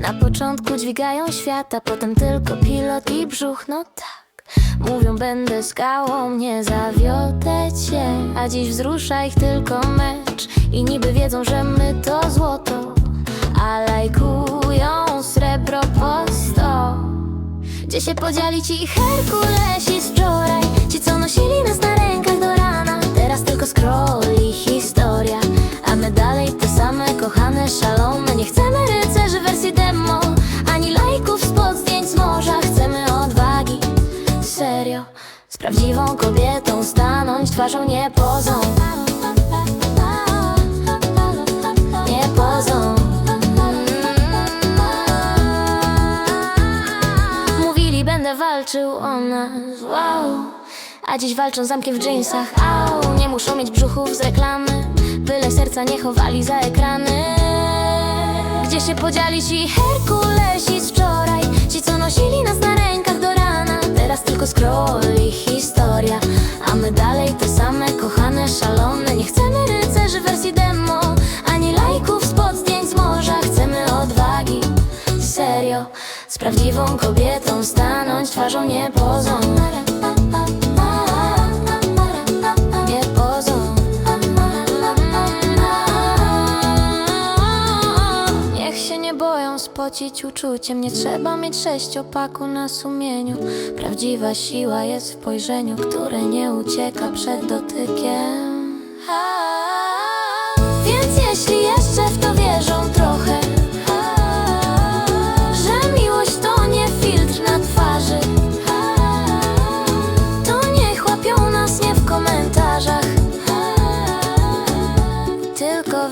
Na początku dźwigają świata, potem tylko pilot i brzuch, no tak Mówią będę skałą, nie zawiodę cię. A dziś wzrusza ich tylko mecz I niby wiedzą, że my to złoto A lajkują srebro po sto. Gdzie się podzieli ci Herkulesi z wczoraj Ci co nosili nas na prawdziwą kobietą stanąć twarzą nie pozą. Nie pozą. Mówili będę walczył o nas, wow. A dziś walczą zamkiem w dżinsach, au. Nie muszą mieć brzuchów z reklamy. Byle serca nie chowali za ekrany. Gdzie się podzieli ci Herkulesi tylko scroll i historia. A my dalej te same kochane, szalone. Nie chcemy rycerzy wersji demo Ani lajków spod zdjęć z morza. Chcemy odwagi, serio. Z prawdziwą kobietą stanąć twarzą nie pozą spocić uczuciem. Nie trzeba mieć sześciopaku na sumieniu. Prawdziwa siła jest w spojrzeniu Które nie ucieka przed dotykiem. Więc jeśli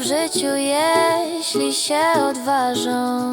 w życiu, jeśli się odważą